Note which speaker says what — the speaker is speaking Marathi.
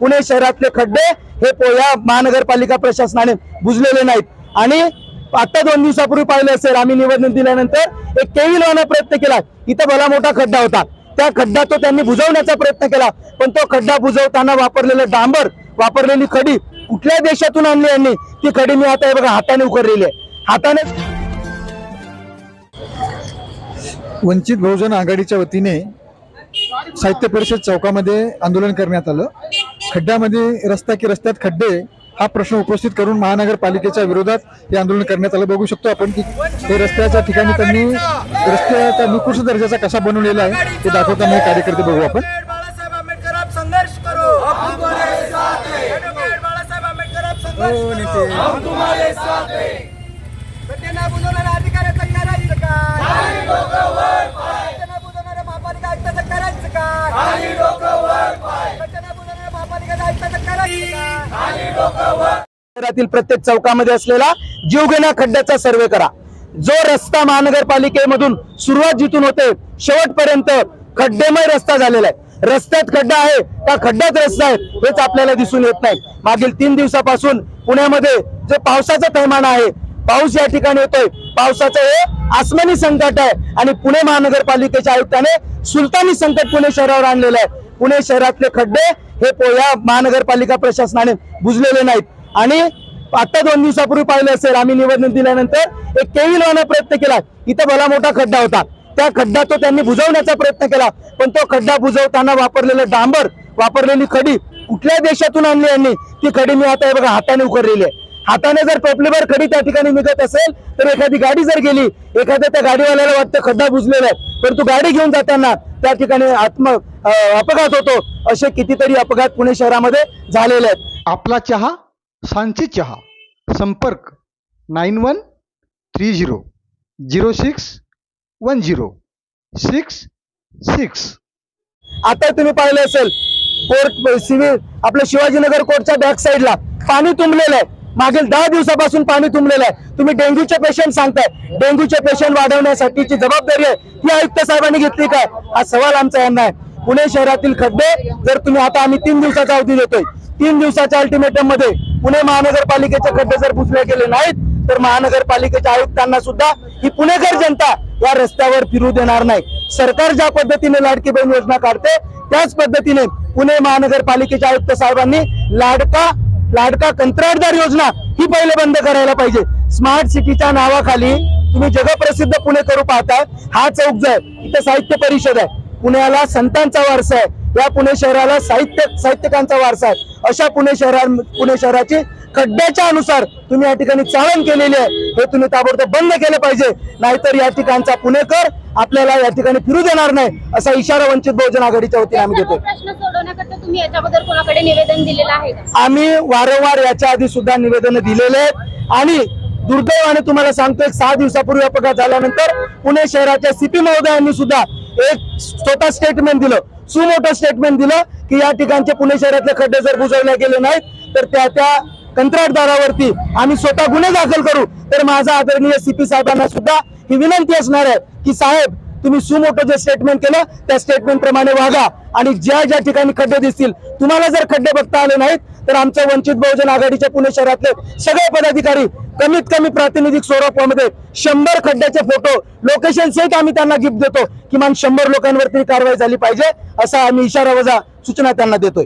Speaker 1: पुणे शहरातले खड्डे हे या महानगरपालिका प्रशासनाने बुजलेले नाहीत. आणि आता दोन दिवसापूर्वी पाहिलं असेल आम्ही निवेदन दिल्यानंतर एक केळी लावण्याचा प्रयत्न केला. इथं भला मोठा खड्डा होता. त्या खड्डा तो त्यांनी बुजवण्याचा प्रयत्न केला. पण तो खड्डा बुजवताना वापरलेलं डांबर वापरलेली खडी कुठल्या देशातून आणली यांनी? ती खडी मी आता हे बघा हाताने उकरलेली आहे. हाताने
Speaker 2: वंचित बहुजन आघाडीच्या वतीने साहित्य परिषद चौकामध्ये आंदोलन करण्यात आलं. खड्ड्यामध्ये रस्ता की रस्त्यात खड्डे हा प्रश्न उपस्थित करून महानगरपालिकेच्या विरोधात हे आंदोलन करण्यात आलं. बघू शकतो आपण की हे रस्त्याच्या ठिकाणी त्यांनी रस्त्याचा निकृष्ट दर्जाचा कसा बनवलेला आहे ते दाखवताना हे कार्यकर्ते बघू आपण.
Speaker 3: बाळासाहेब
Speaker 1: शहरातील प्रत्येक चौकामध्ये असलेला जीवघेणा खड्ड्याचा सर्वे करा. जो रस्ता महानगरपालिकेमधून सुरुवात जिथून होते शेवटपर्यंत खड्डेमय रस्ता झालेला आहे. रस्त्यात खड्डा आहे का खड्ड्यात रस्ता आहे हेच आपल्याला दिसून येत नाही. मागील तीन दिवसापासून पुण्यामध्ये जे पावसाचं थैमान आहे पाऊस या ठिकाणी येतोय पावसाचं हे आसमानी संकट आहे आणि पुणे महानगरपालिकेच्या आयुक्ताने सुलतानी संकट पुणे शहरावर आणलेलं आहे. पुणे शहरातले खड्डे हे या महानगरपालिका प्रशासनाने बुजलेले नाहीत. आणि आता दोन दिवसापूर्वी पाहिलं असेल आम्ही निवेदन दिल्यानंतर एक केळी लावण्याचा प्रयत्न केला. इथं भला मोठा खड्डा होता. त्या खड्डा तो त्यांनी बुजवण्याचा प्रयत्न केला. पण तो खड्डा बुजवताना वापरलेलं डांबर वापरलेली खडी कुठल्या देशातून आणली यांनी? ती खडी मी आता हे बघा हाताने उकरलेली आहे. हाताने जर टोपलीवर खडी त्या ठिकाणी निघत असेल तर एखादी गाडी जर गेली एखाद्या त्या गाडीवाल्याला वाटतं खड्डा बुजलेला आहे. परंतु गाडी घेऊन जाताना त्या ठिकाणी आत्म अपघात होतो असे कितीतरी अपघात पुणे शहरामध्ये झालेले आहेत.
Speaker 2: आपला चहा सांची चहा संपर्क nine one three zero zero six one zero six six.
Speaker 1: आता तुम्ही पाहिलं असेल कोर्ट सिव्हिल आपल्या शिवाजीनगर कोर्टच्या बॅक साईडला पाणी तुंबलेलं आहे. मागील दहा दिवसापासून पाणी तुंबलेलं आहे. तुम्ही डेंग्यूचे पेशंट सांगताय. डेंग्यूचे पेशंट वाढवण्यासाठीची जबाबदारी आहे. ती आयुक्त साहेबांनी घेतली काय? हा सवाल आमचा यांना आहे. पुणे शहरातील खड्डे जर तुम्ही आता आम्ही तीन दिवसाचा अवधी देतोय तीन दिवसाच्या अल्टिमेटममध्ये पुणे महानगरपालिकेचे खड्डे जर पुसले गेले नाहीत तर महानगरपालिकेच्या आयुक्तांना सुद्धा ही पुणेकर जनता या रस्त्यावर फिरू देणार नाही. सरकार ज्या पद्धतीने लाडकी बहीण योजना काढते त्याच पद्धतीने पुणे महानगरपालिकेच्या आयुक्त साहेबांनी लाडका लाडका कंत्राटदार योजना ही पहिले बंद करायला पाहिजे. स्मार्ट सिटीच्या नावाखाली तुम्ही जगप्रसिद्ध पुणे करू पाहताय हा चौक जो आहे इथं साहित्य परिषद आहे. पुण्याला संतांचा वारसा आहे. या पुणे शहराला साहित्य साहित्यिकांचा वारसा आहे. अशा पुणे शहरा पुणे शहराची खड्ड्याच्या अनुसार तुम्ही या ठिकाणी चाळण केलेली आहे. हे तुम्ही ताबडतोब बंद केलं पाहिजे. नाहीतर या ठिकाणचा पुणेकर आपल्याला या ठिकाणी फिरू देणार नाही असा इशारा वंचित बहुजन आघाडीच्या वतीने आम्ही देतो
Speaker 4: प्रश्न सोडवण्याकरता तुम्ही याच्या अगोदर कोणाकडे निवेदन दिलेलं आहे का?
Speaker 1: आम्ही वारंवार याच्या आधी सुद्धा निवेदन दिलेले आहेत. आणि दुर्दैवाने तुम्हाला सांगतो एक सहा दिवसापूर्वी अपघात झाल्यानंतर पुणे शहराच्या सीपी महोदयांनी सुद्धा एक स्वतः स्टेटमेंट दिलं. सुमोठं स्टेटमेंट दिलं की या ठिकाणचे पुणे शहरातले खड्डे जर बुजवले गेले नाहीत तर त्या त्या कंत्राटदारावरती आम्ही स्वतः गुन्हे दाखल करू. तर माझा आदरणीय सीपी साहेबांना सुद्धा ही विनंती असणार आहे की साहेब तुम्ही सुमोठं जे स्टेटमेंट केलं त्या स्टेटमेंट प्रमाणे वागा. आणि ज्या ज्या ठिकाणी खड्डे दिसतील तुम्हाला जर खड्डे बघता आले नाहीत तर आमच्या वंचित बहुजन आघाडीच्या पुणे शहरातले सगळे पदाधिकारी कमीत कमी प्रातिनिधिक स्वरूपामध्ये शंभर खड्ड्याचे फोटो लोकेशन सहित आम्ही त्यांना गिफ्ट देतो. किमान शंभर लोकांवरती कारवाई झाली पाहिजे असा आम्ही इशारा वजा सूचना त्यांना देतोय.